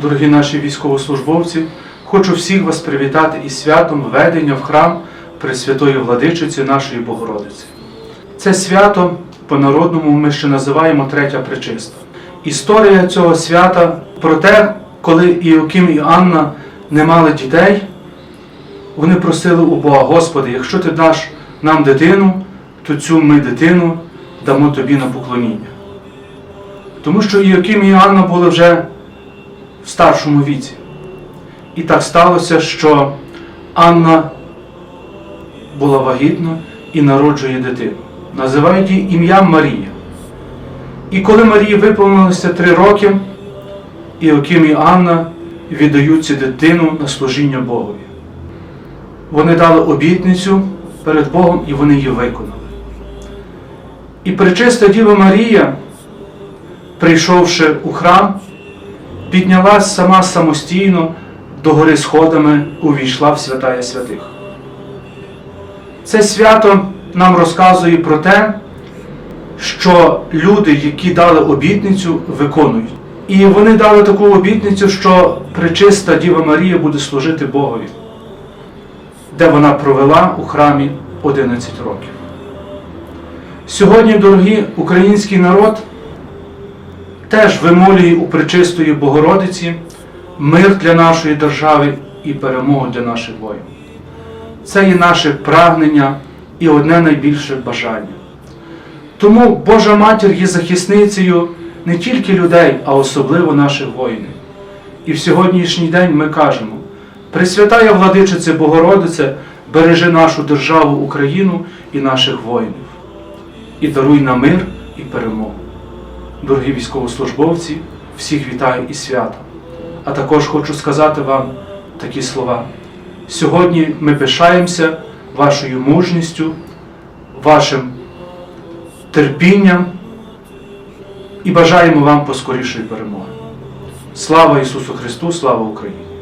дорогі наші військовослужбовці, хочу всіх вас привітати із святом введення в храм Пресвятої Владичиці нашої Богородиці. Це свято по-народному ми ще називаємо Третя Пречиста. Історія цього свята про те, коли Іоким і Анна не мали дітей, вони просили у Бога, Господи, якщо ти даш нам дитину, то цю ми дитину дамо тобі на поклоніння. Тому що Іоким і Анна були вже старшому віці. І так сталося, що Анна була вагітна і народжує дитину. Називають її ім'ям Марія. І коли Марії виповнилося три роки, Іоким і Анна віддають цю дитину на служіння Богові. Вони дали обітницю перед Богом і вони її виконали. І пречиста Діва Марія, прийшовши у храм, піднялась сама самостійно до гори сходами, увійшла в святая святих. Це свято нам розказує про те, що люди, які дали обітницю, виконують. І вони дали таку обітницю, що пречиста Діва Марія буде служити Богові, де вона провела у храмі 11 років. Сьогодні, дорогі український народ, теж вимолює у пречистої Богородиці мир для нашої держави і перемогу для наших воїнів. Це є наше прагнення і одне найбільше бажання. Тому Божа Матір є захисницею не тільки людей, а особливо наших воїнів. І в сьогоднішній день ми кажемо: Пресвятая владичице Богородице, бережи нашу державу Україну і наших воїнів, і даруй нам мир і перемогу. Дорогі військовослужбовці, всіх вітаю і свято. А також хочу сказати вам такі слова. Сьогодні ми пишаємося вашою мужністю, вашим терпінням і бажаємо вам поскорішої перемоги. Слава Ісусу Христу, слава Україні!